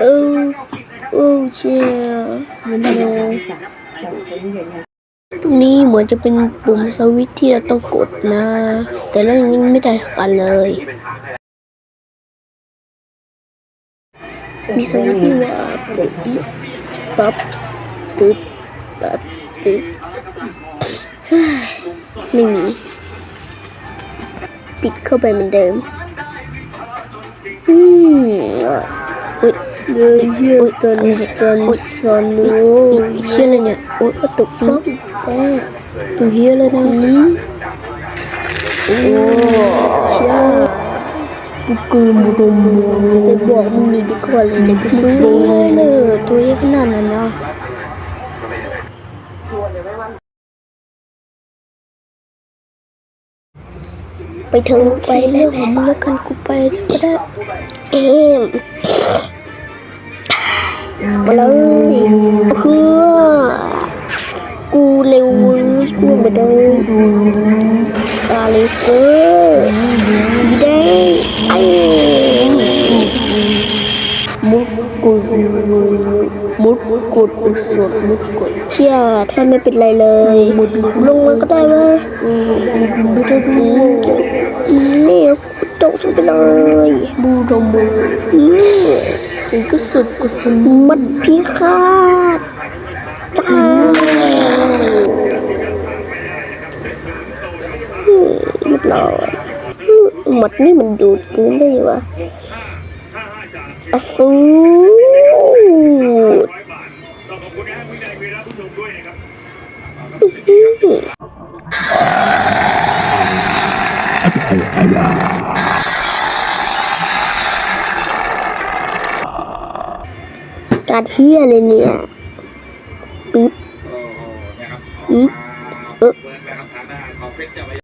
เออโอ้เชียมันโนตรงนี้เหมือนจะเป็นปุ่มสวิตช์ที่เราต้องกดนะ แต่เรายังไม่ได้สักอันเลย มีสวิตช์นี่ว่าปุ๊บปิ๊บปั๊บปึ๊บปั๊บปึ๊บเฮ้ยไม่มี ปิดเข้าไปเหมือนเดิมอืม อ่ะอุ๊ยเดี๋ยวเฮียสันสันสันโอ้ยเฮียอะไรเนี่ย โอ๊ยอะตุกฟักแต่ตัวเฮียอะไรนะโอ้เชี่ยปุกกึมบุดมใส่บอกมึงหนีดีกว่าเลยเดี๋ยวกูซื้อให้เลยตัวเฮียขนาดนั้นนะไปเถอะไปเรื่องของมึงแล้วกันกูไปก็ได้ เอม มาเลยเพื่อกูเร็วเว้ยกูไม่ได้ตาเลเซอร์สีแดงไอ้มุดกุดมุดกุดสดมุดกุดเชี่ยถ้าไม่เป็นไรเลยลงมาก็ได้วะไม่ได้ดูนี่ตกไปเลยบูดมอืม สิ่งก็สุดก็สุดมันพิฆาตจ้าเรียบร้อยมหมดนี่มันดูดเกินได้วะอสูรต้องขอบคุณนะครั การเฮียเลยเนี่ยปึ๊บโอ้โหนะครับปึ๊บเออเวิร์กนะครับทางด้านของเพชรเจ้าพระยา